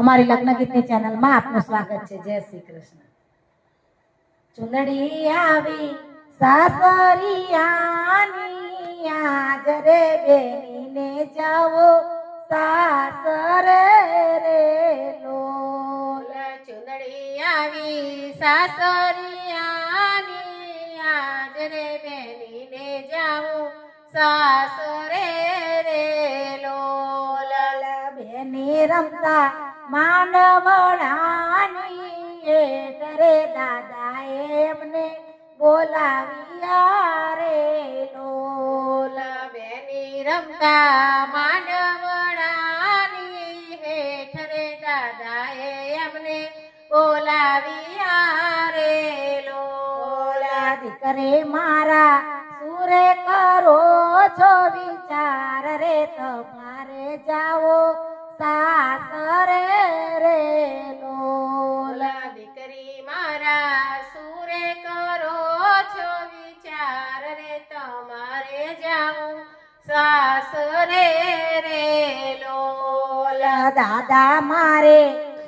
અમારી લગ્ન ગીતની ચેનલમાં આપનું સ્વાગત છે. જય શ્રી કૃષ્ણ. ચુંદડી આવી, સાસરિયાની આજ રે બેનીને જાવો સાસરે રે લોલ ચુંદડી આવી, સાસરિયાની આજ રે બેનીને જાઉં સાસરે રે લોલ બેની રમતા માંડવડાની એ તરે દાદા એમને બોલાવ્યા રે લોલ બેની રમતા માંડવડાની હેઠ રે દાદાએ એમને બોલાવ્યા રે લોલ દીકરે, મારા સુરે કરો છો વિચાર રે તમારે સાસરે રે લોલ. દાદા મારે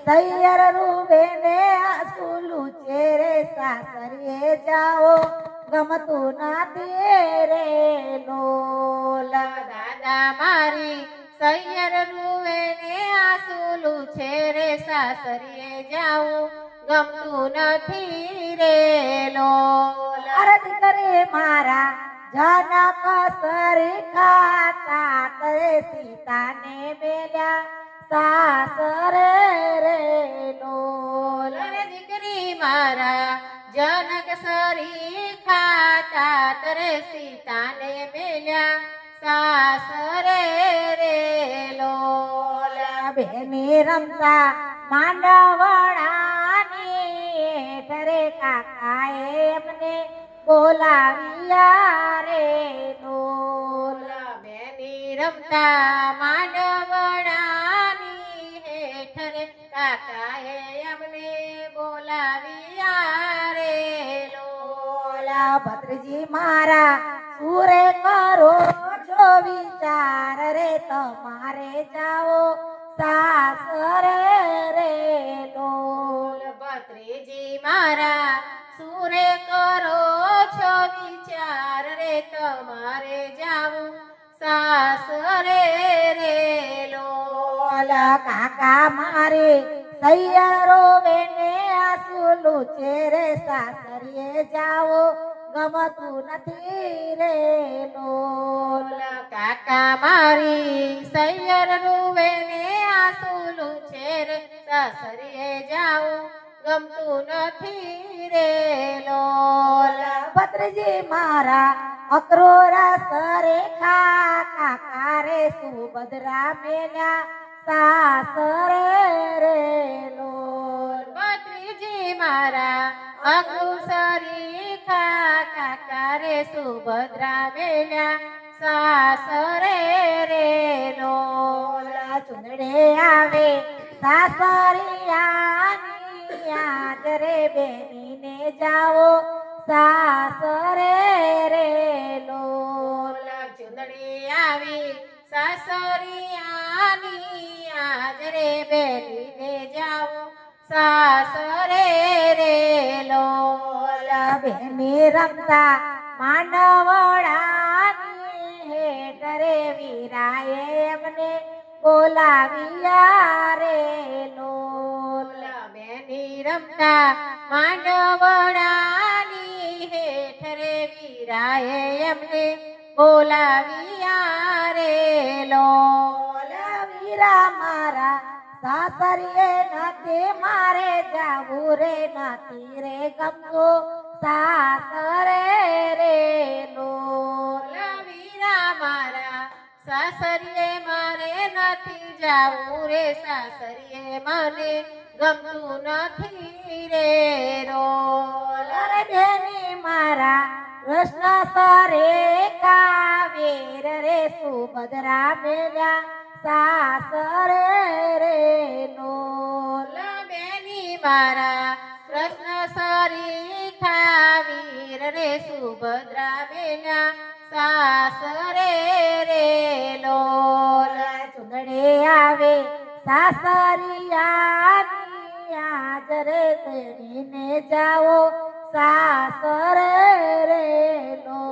સૈયર રૂબેને આસુલું છે રે સાસરીએ જાઓ ગમતું નથી રે લોલ. દાદા મારી સૈયર રૂવે ને આસુલું છે રે સાસરીએ જાઉં ગમતું નથી રે લો અરજ કરે મારા જનક ખાતા તાતરે સીતાને મેલ્યા? સાસરે રે લોલ દીકરી મારા જનક સરી ખાતા તરે સીતાને મેલ્યા? સાસરે રે લોલ બેની રમતા માંડવણાની ઠરે કાકાએ એમને બોલાવ્યા રે ઢોલ બેની રમતા માંડવડાની હેઠરે કાકાએ અમને બોલાવ્યા રે લોલા ભદ્રજી મારા સુરે કરો છો વિચાર રે તમારે જાઓ સાસરે સાસરે રે લોલ કાકા મારે સૈયરો બેને આસુલું છે રે સાસરીએ જાઓ, ગમતું નથી રે લોલ કાકા મારી સૈયર રૂવેને આસુલું છે રે સાસરીએ જાઓ, ગમતું નથી રે લોલ. ભદ્રજી મારા અક્રોરા સરે ખા કાકા રે સુભદ્રા મેલ્યા સાસરે રે લોલ ભત્રીજી મારા અકુસરી ખા કાકા રે સુભદ્રા મેલ્યા સાસરે રે લોલ ચુંદડે આવે સાસરિયાની આજ રે બેનીને જાઓ. સાસરે રે લોલ ચુંદડી આવી, સાસરિયાની આજ રે બેલીને જાઉં સાસરે રે લોલ બેની રમતા માંડવડાની હેઠ રે વીરાએ એમને બોલાવ્યા રે લોલ બેની રમતા માંડવડાની હેઠ રે વીરાએ એમને બોલાવ્યા રે લોલ વીરા મારા સાસરીએ નથી, મારે જાવું રે નથી રે ગમતો સાસરે રે લોલ વીરા મારા સાસરીએ, મારે નથી જાવું રે સાસરીએ, મને ગમતું નથી રે રો અરે બેની મારા કૃષ્ણ સરે કાવેર રે સુભદ્રા મેલ્યા સાસરે રે નો બેની મારા કૃષ્ણ સરી ખાવીર રે સુભદ્રા મેલ્યા સાસરે રે લોલ ચુંદડે આવે સાસ આજ રે તેડીને જાઓ. સાસરે રે નો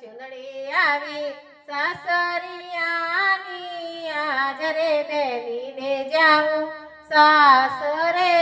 ચુંદડી આવી સાસરિયાની હાજરે બેલીને જાઉં. સાસરે